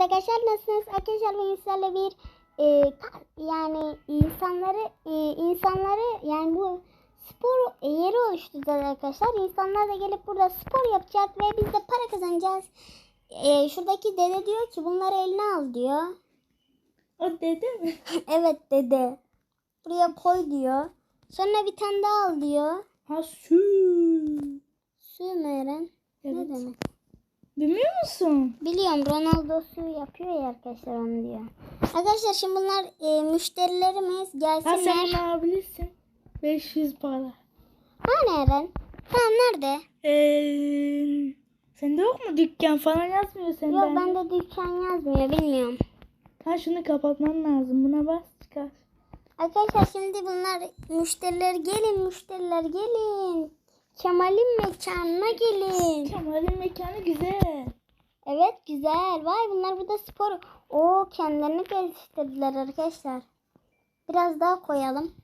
Evet arkadaşlar nasılsınız? Arkadaşlar ben sizlerle bir e, yani insanları e, insanları yani bu spor yeri oluşturacağız arkadaşlar. İnsanlar da gelip burada spor yapacak ve biz de para kazanacağız. E, şuradaki dede diyor ki bunları eline al diyor. O dede mi? evet dede. Buraya koy diyor. Sonra bir tane daha al diyor. Ha su. Su mu Eren? Ne Evet. demek? Bilmiyor musun? Biliyorum Ronaldo su yapıyor ya arkadaşlar onu diyor. Arkadaşlar şimdi bunlar e, müşterilerimiz Ha sen gelsinler. bunu alabilirsin. 500 para. Hani Eren? Tamam nerede? Eee sende yok mu dükkan falan yazmıyor sende. Yok bende dükkan yazmıyor bilmiyorum. Ha şunu kapatman lazım. Buna bas çıkar. Arkadaşlar şimdi bunlar müşteriler gelin müşteriler gelin. Kemal'in mekanına gelin. Kemal'in mekanı güzel. Evet güzel. Vay bunlar burada spor. Oo kendilerini geliştirdiler arkadaşlar. Biraz daha koyalım.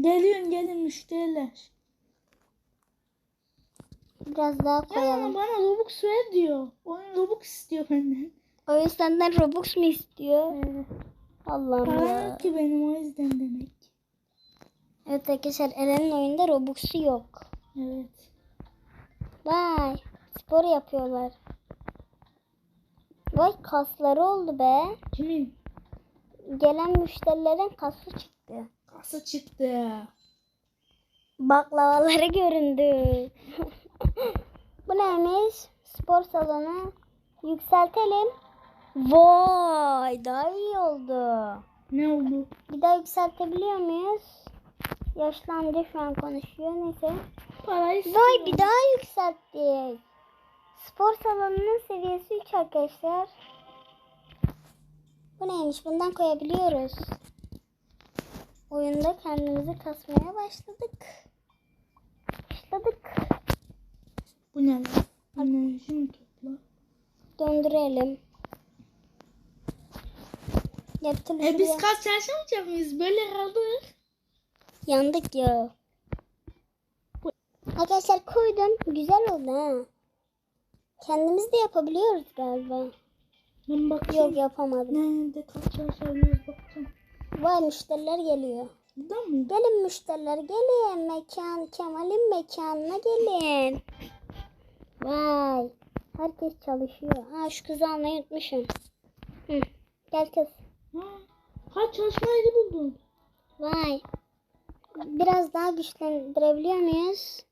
Gelin gelin müşteriler. Biraz daha Ya koyalım. bana Robux ver diyor. Oyun Robux istiyor benden. O yüzden de Robux mu istiyor? Ee, Allah'ım ya. ki benim o yüzden demek. Evet arkadaşlar Eren'in oyunda Robux'u yok. Evet. Vay spor yapıyorlar. Vay kasları oldu be. Kimin? Gelen müşterilerin kası çıktı. Kasa çıktı. Baklavaları göründü. Bu neymiş? Spor salonu. Yükseltelim. Vay daha iyi oldu. Ne oldu? Bir daha yükseltebiliyor muyuz? Yaşlandı şu an konuşuyor. Neyse. Parayı Vay bir daha yükselttik. Spor salonunun seviyesi 3 arkadaşlar. Bu neymiş? Bundan koyabiliyoruz. Oyunda kendimizi kasmaya başladık. Başladık. Bu ne lan? Enerji mi topla? Döndürelim. Yaptım E biz şuraya. kaç çalışamayacak mıyız? Böyle kaldık. Yandık ya. Arkadaşlar koydum. Güzel oldu ha. Kendimiz de yapabiliyoruz galiba. Ben bakayım. Yok yapamadım. Nerede kaç çalışabiliyoruz bakacağım. Vay müşteriler geliyor. Mı? Gelin müşteriler gelin. Mekan Kemal'in mekanına gelin. Vay. Herkes çalışıyor. Ha şu kızı almayı unutmuşum. Hı. Gel kız. Ha, ha çalışma yeri buldum. Vay. Biraz daha güçlendirebiliyor muyuz?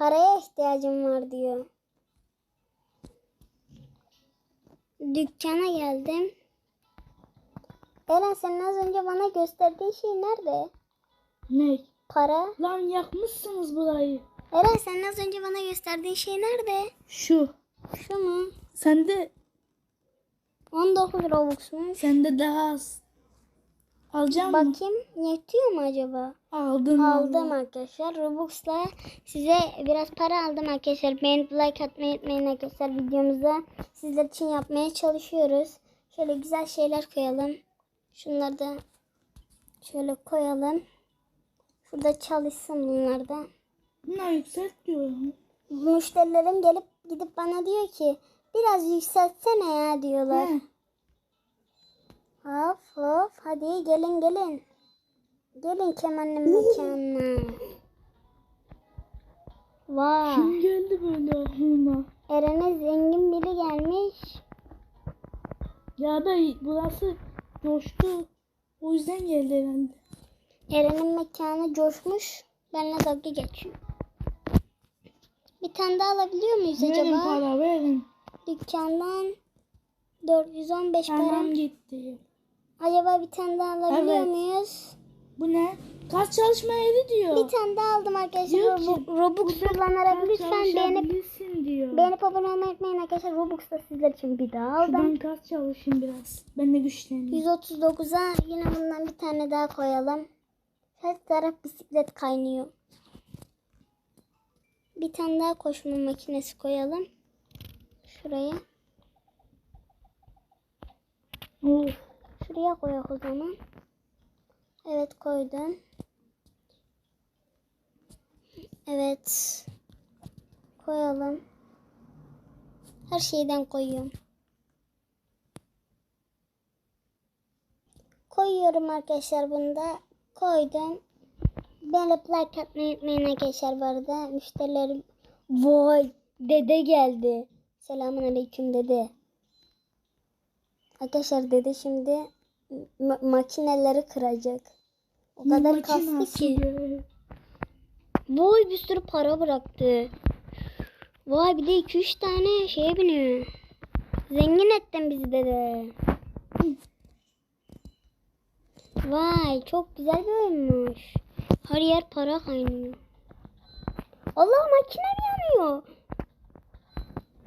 Paraya ihtiyacım var diyor. Dükkana geldim. Eren senin az önce bana gösterdiğin şey nerede? Ne? Para. Lan yakmışsınız burayı. Eren senin az önce bana gösterdiğin şey nerede? Şu. Şu mu? Sende 19 Robux'muş. sende daha az. Alacağım mı? Bakayım yetiyor mu acaba? Aldım. Aldım arkadaşlar. Robux'la size biraz para aldım arkadaşlar. Beğenip like atmayı unutmayın arkadaşlar videomuza. Sizler için yapmaya çalışıyoruz. Şöyle güzel şeyler koyalım. Şunları da şöyle koyalım. Şurada çalışsın bunlar da. Bunlar yükselt diyor. Müşterilerim gelip gidip bana diyor ki biraz yükseltsene ya diyorlar. He. Hop hop hadi gelin gelin. Gelin Kemal'in mekanına. Vay. Kim geldi böyle aklıma? Eren'e zengin biri gelmiş. Ya da burası coştu. O yüzden geldi herhalde. Eren'in mekanı coşmuş. Benimle dalga geçiyor. Bir tane daha alabiliyor muyuz Verin acaba? para verin. Dükkandan 415 para. Tamam gitti. Acaba bir tane daha alabiliyor Evet. muyuz? Bu ne? Kaç çalışma yeri diyor. Bir tane daha aldım arkadaşlar. Diyor ki, Robu- Robux kullanarak lütfen beğenip diyor. beğenip abone olmayı unutmayın arkadaşlar. Robux da sizler için bir daha aldım. Şuradan kaç çalışayım biraz. Ben de güçleneyim. 139'a yine bundan bir tane daha koyalım. Her taraf bisiklet kaynıyor. Bir tane daha koşma makinesi koyalım. Şuraya. Of. Şuraya koyak o zaman. Evet koydum. Evet. Koyalım. Her şeyden koyuyorum. Koyuyorum arkadaşlar bunu da. Koydum. Böyle like atmayı unutmayın arkadaşlar bu arada. Müşterilerim vay dede geldi. Selamun aleyküm dede. Arkadaşlar dede şimdi ma- makineleri kıracak. O kadar kastı ki. Vay bir sürü para bıraktı. Vay bir de 2-3 tane şeye biniyor. Zengin ettin bizi dede. Vay çok güzel bir oyunmuş. Her yer para kaynıyor. Allah makinem yanıyor.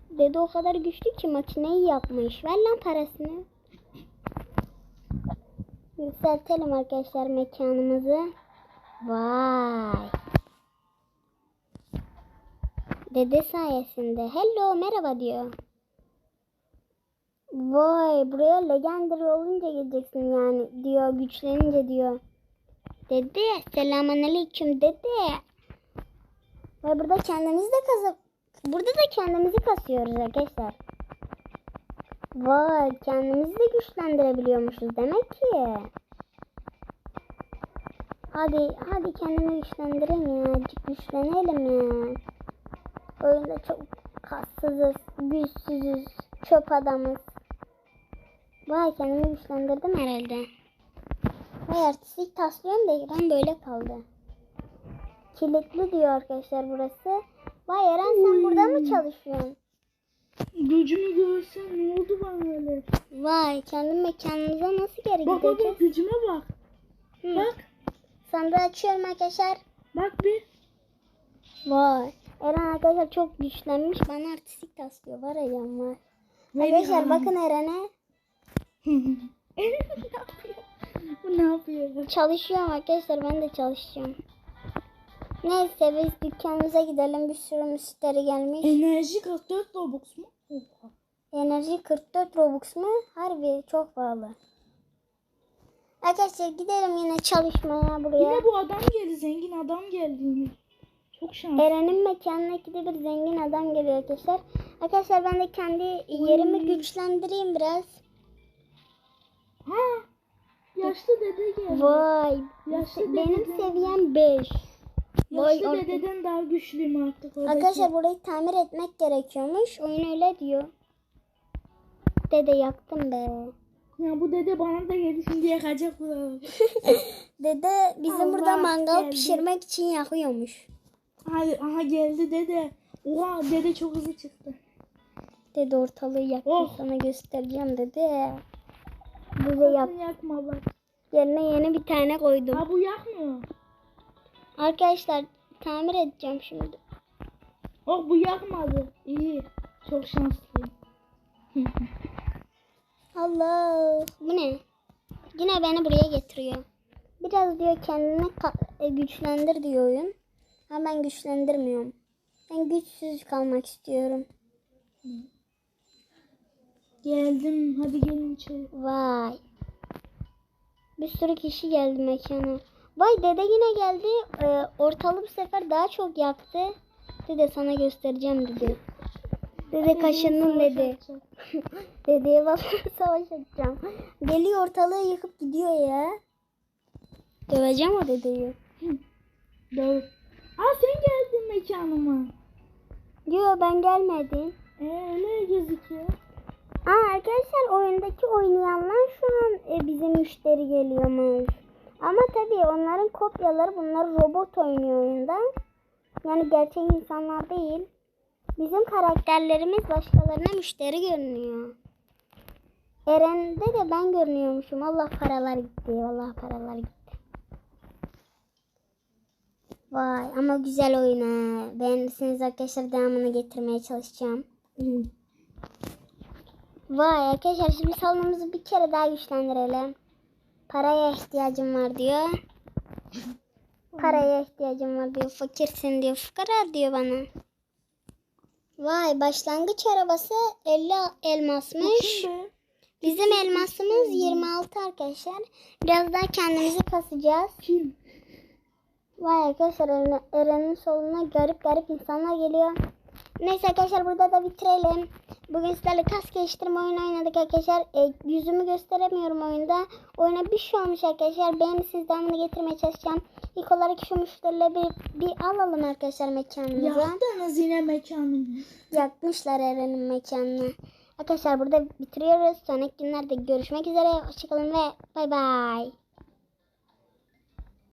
Dede o kadar güçlü ki makineyi yapmış. Ver lan parasını. Yükseltelim arkadaşlar mekanımızı. Vay. Dede sayesinde. Hello merhaba diyor. Vay buraya legendary olunca geleceksin yani diyor güçlenince diyor. Dede selamünaleyküm dede. Ve burada kendimizi de kazıp burada da kendimizi kasıyoruz arkadaşlar. Vay kendimizi de güçlendirebiliyormuşuz demek ki. Hadi hadi kendimi güçlendireyim ya. Güçlenelim ya. Oyunda çok kassızız, güçsüzüz, çöp adamız. Vay kendimi güçlendirdim herhalde. Vay artistik taslıyorum da Eren böyle kaldı. Kilitli diyor arkadaşlar burası. Vay Eren sen burada mı çalışıyorsun? Gücümü görsen ne oldu bana öyle? Vay kendi mekanımıza nasıl geri Bak bak bak gideceğiz? gücüme bak. Hı. Bak Sandığı açıyorum arkadaşlar. bak bir. Vay. Eren arkadaşlar çok güçlenmiş. Bana artistik taslıyor. Var ya var. Arkadaşlar bakın Eren'e. ne yapıyor? Bu ne yapıyor? Çalışıyorum arkadaşlar. Ben de çalışacağım. Neyse biz dükkanımıza gidelim. Bir sürü müşteri gelmiş. Enerji 44 Robux mu? Enerji 44 Robux mu? Harbi çok pahalı. Arkadaşlar gidelim yine çalışmaya buraya. Yine bu adam geldi. Zengin adam geldi. Çok şanslı. Eren'in mekanına ikide bir zengin adam geliyor arkadaşlar. Arkadaşlar ben de kendi yerimi güçlendireyim biraz. Ha. Yaşlı dede geldi. Vay. Yaşlı Benim dededen- seviyem 5. Vay Yaşlı artık. dededen daha güçlüyüm artık. oradaki. Arkadaşlar burayı tamir etmek gerekiyormuş. Oyun öyle diyor. Dede yaktım be. Ya bu dede bana da geldi şimdi yakacak bu. Dede bizim Allah burada mangal geldi. pişirmek için yakıyormuş. Hadi aha geldi dede. Oha dede çok hızlı çıktı. Dede ortalığı yaktı Oh. sana göstereceğim dede. Yap. Sakın yakma bak. Yerine yeni bir tane koydum. Ha bu yakmıyor. Arkadaşlar tamir edeceğim şimdi. Oh bu yakmadı. İyi. Çok şanslıyım. Allah. Bu ne? Yine beni buraya getiriyor. Biraz diyor kendini e, güçlendir diyor oyun. Ama ben güçlendirmiyorum. Ben güçsüz kalmak istiyorum. Geldim. Hadi gelin içeri. Vay. Bir sürü kişi geldi mekana. Vay dede yine geldi. Ee, ortalığı bu sefer daha çok yaktı. Dede sana göstereceğim dedi. Dede kaşındın Savaş dedi. Dedeye vallahi savaş açacağım. Deli ortalığı yıkıp gidiyor ya. Döveceğim o dedeyi. Doğru. Aa sen geldin mekanıma. Diyor ben gelmedim. Ee, öyle gözüküyor. Aa arkadaşlar oyundaki oynayanlar şu an e, bize müşteri geliyormuş. Ama tabii onların kopyaları bunlar robot oynuyor oyunda. Yani gerçek insanlar değil. Bizim karakterlerimiz başkalarına müşteri görünüyor. Eren'de de ben görünüyormuşum. Allah paralar gitti. Allah paralar gitti. Vay ama güzel oyun ha. Beğendiyseniz arkadaşlar devamını getirmeye çalışacağım. Vay arkadaşlar şimdi salonumuzu bir kere daha güçlendirelim. Paraya ihtiyacım var diyor. Paraya ihtiyacım var diyor. Fakirsin diyor. Fukara diyor bana. Vay başlangıç arabası 50 elmasmış. Bizim elmasımız 26 arkadaşlar. Biraz daha kendimizi kasacağız. Vay arkadaşlar Eren- Eren'in soluna garip garip insanlar geliyor. Neyse arkadaşlar burada da bitirelim. Bugün sizlerle kas geliştirme oyunu oynadık arkadaşlar. E, yüzümü gösteremiyorum oyunda. Oyuna bir şey olmuş arkadaşlar. Beğenirsiniz devamını getirmeye çalışacağım. İlk olarak şu müşterileri bir, bir alalım arkadaşlar mekanımıza. Yaktınız yine mekanımı. Yakmışlar Eren'in mekanını. Arkadaşlar burada bitiriyoruz. Sonraki günlerde görüşmek üzere. Hoşçakalın ve bay bay.